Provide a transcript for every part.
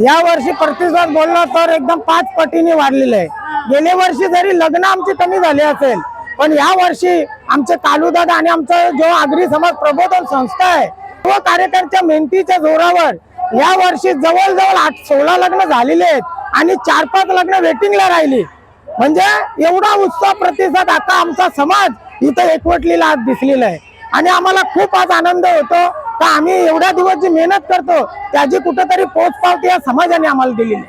या वर्षी प्रतिसाद बोलला तर एकदम पाच पटीने वाढलेले आहे. गेल्या वर्षी जरी लग्न आमची कमी झाली असेल पण या वर्षी आमचे कालुदादा आणि आमचा जो आगरी समाज प्रबोधन संस्था आहे सर्व कार्यकर्त्या मेहनतीच्या जोरावर या वर्षी जवळजवळ आठ सोळा लग्न झालेले आहेत आणि चार पाच लग्न वेटिंगला राहिली. म्हणजे एवढा उत्साह प्रतिसाद आता आमचा समाज इथं एकवटलेला आज दिसलेला आहे. आणि आम्हाला खूप आज आनंद होतो. का आम्ही एवढ्या दिवस जी मेहनत करतो त्याची कुठेतरी पोचपावती या समाजाने आम्हाला दिलेली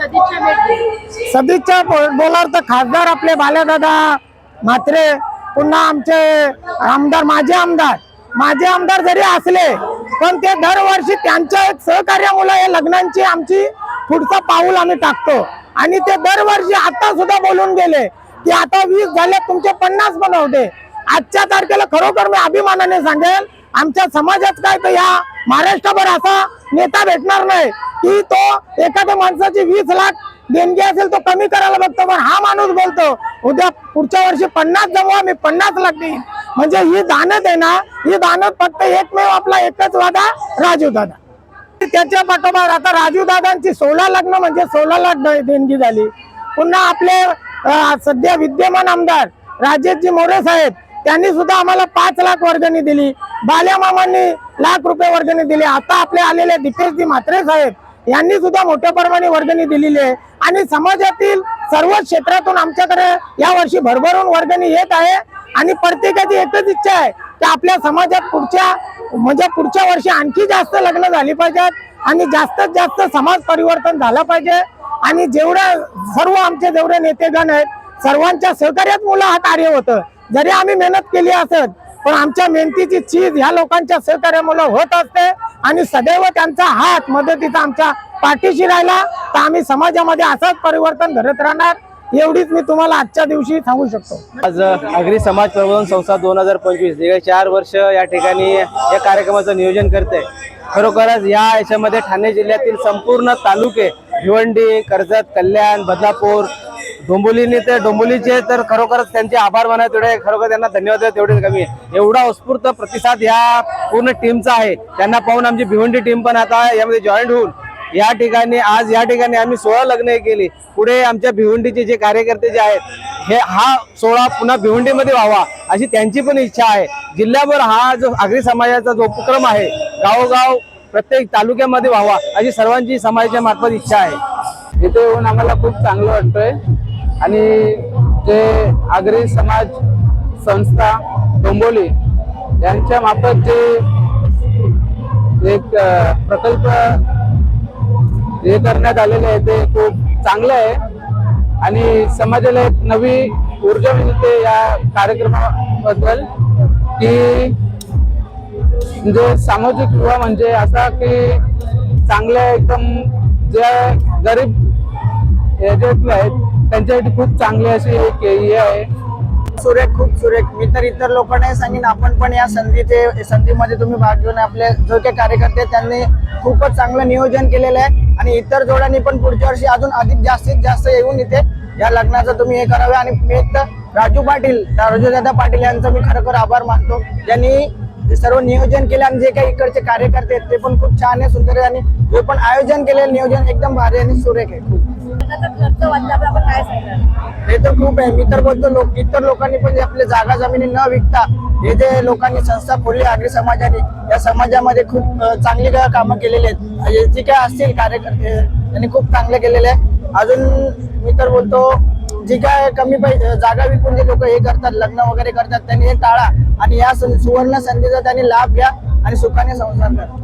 सदिच्छा भेटली? सदिच्छा बो- बोलार तर खासदार आपले बाल्यादादा म्हात्रे पुन्हा आमचे आमदार माझे आमदार. माझे आमदार जरी असले पण ते दरवर्षी त्यांच्या एक सहकार्यामुळे या लग्नांची आमची पुढचा पाऊल आम्ही टाकतो. आणि ते दरवर्षी आता सुद्धा बोलून गेले की आता वीस झाले तुमचे पन्नास होते. आजच्या तारखेला खरोखर मी अभिमानाने सांगेल आमच्या समाजात काय तर या महाराष्ट्रभर असा नेता भेटणार नाही. की तो एखाद्या माणसाची वीस लाख देणगी असेल तो कमी करायला बघतो पण हा माणूस बोलतो उद्या पुढच्या वर्षी पन्नास जमवा मी पन्नास लाख देईन. म्हणजे ही दानत आहे ना ही दानत फक्त एकमेव आपला एकच वादा राजू दादा. त्याच्या पाठोपाठ आता राजू दादांची सोळा लग्न म्हणजे सोळा लाख देणगी झाली. पुन्हा आपले सध्या विद्यमान आमदार राजेशजी मोरे साहेब त्यांनी सुद्धा आम्हाला पाच लाख वर्गणी दिली. बाल्या मामांनी लाख रुपये वर्गणी दिली. आता आपले आलेले दीपेशजी म्हात्रे साहेब यांनी सुद्धा मोठ्या प्रमाणे वर्गणी दिलेली आहे. आणि समाजातील सर्व क्षेत्रातून आमच्याकडे या वर्षी भरभरून वर्गणी येत आहे. आणि प्रत्येकाची एकच इच्छा आहे की आपल्या समाजात पुढच्या म्हणजे पुढच्या वर्षी आणखी जास्त लग्न झाली पाहिजेत. आणि जास्तीत जास्त समाज परिवर्तन झालं पाहिजे. आणि जेवढ्या सर्व आमचे जेवढे नेतेगण आहेत सर्वांच्या सहकार्यात मुलं हा कार्य होतं. जरी आम्ही मेहनत केली असत पण आमच्या मेहनतीची चीज ह्या लोकांच्या सहकार्यामुळे होत असते आणि सदैव त्यांचा हात मदतीचा आमच्या पाठीशी राहिला तर आम्ही समाजामध्ये असंच परिवर्तन घडत राहणार एवढीच मी तुम्हाला आजच्या दिवशी सांगू शकतो. आज आगरी समाज प्रबोधन संस्था दोन हजार पंचवीस गेले चार वर्ष या ठिकाणी या कार्यक्रमाचं नियोजन करते. खरोखरच या याच्यामध्ये ठाणे जिल्ह्यातील संपूर्ण तालुके भिवंडी कर्जत कल्याण बदलापूर डोंबोलीने ते डोंबोलीचे तर खरोखरच त्यांचे आभार माना तेवढे खरोखर त्यांना धन्यवाद द्या तेवढे कमी. आहे एवढा उत्स्फूर्त प्रतिसाद या पूर्ण टीमचा आहे. त्यांना पाहून आमची भिवंडी टीम पण आता यामध्ये जॉईंट होऊन या ठिकाणी आज या ठिकाणी आम्ही सोळा लग्न केली. पुढे आमच्या भिवंडीचे जे कार्यकर्ते जे आहेत हे हा सोहळा पुन्हा भिवंडीमध्ये व्हावा अशी त्यांची पण इच्छा आहे. जिल्ह्याभर हा जो आगरी समाजाचा जो उपक्रम आहे गावोगाव प्रत्येक तालुक्यामध्ये व्हावा अशी सर्वांची समाजाच्या मार्फत इच्छा आहे. इथे येऊन आम्हाला खूप चांगलं वाटतंय. आणि जे आगरी समाज संस्था डोंबोली यांच्या मार्फत जे एक प्रकल्प हे करण्यात आलेले आहे ते खूप चांगलं आहे. आणि समाजाला एक नवी ऊर्जा मिळते या कार्यक्रमाबद्दल की म्हणजे सामाजिक विवाह म्हणजे असा की चांगल्या एकदम जे गरीब याच्यातले आहेत त्यांच्यासाठी खूप चांगली अशी एक हे आहे. सुरेख खूप सुरेख. मी तर इतर लोकांनाही सांगेन आपण पण या संधीचे संधीमध्ये तुम्ही भाग घेऊन आपले जो काही कार्यकर्ते त्यांनी खूपच चांगलं नियोजन केलेलं आहे. आणि इतर जोड्यांनी पण पुढच्या वर्षी अजून अधिक जास्तीत जास्त येऊन इथे या लग्नाचं तुम्ही हे करावे. आणि मी तर राजू पाटील राजूदादा पाटील यांचं मी खरोखर आभार मानतो. ज्यांनी सर्व नियोजन केले आणि जे काही इकडचे कार्यकर्ते आहेत ते पण खूप छान आहे सुंदर आहे. आणि जे पण आयोजन केलेलं नियोजन एकदम भारी आणि सुरेख आहे. खूप. हे तर खूप आहे. मी तर बोलतो लोक इतर लोकांनी पण आपल्या जागा जमिनी न विकता हे जे लोकांनी संस्था खोलली आगरी समाजाने या समाजामध्ये खूप चांगली कामं केलेली आहेत. जी काय असतील कार्यकर्ते त्यांनी खूप चांगले केलेले आहे. अजून मी तर बोलतो जी काय कमी जागा विकून जे लोक हे करतात लग्न वगैरे करतात त्यांनी हे टाळा. आणि या सं- सुवर्ण संधीचा त्यांनी लाभ घ्या आणि सुखाने संसार करा.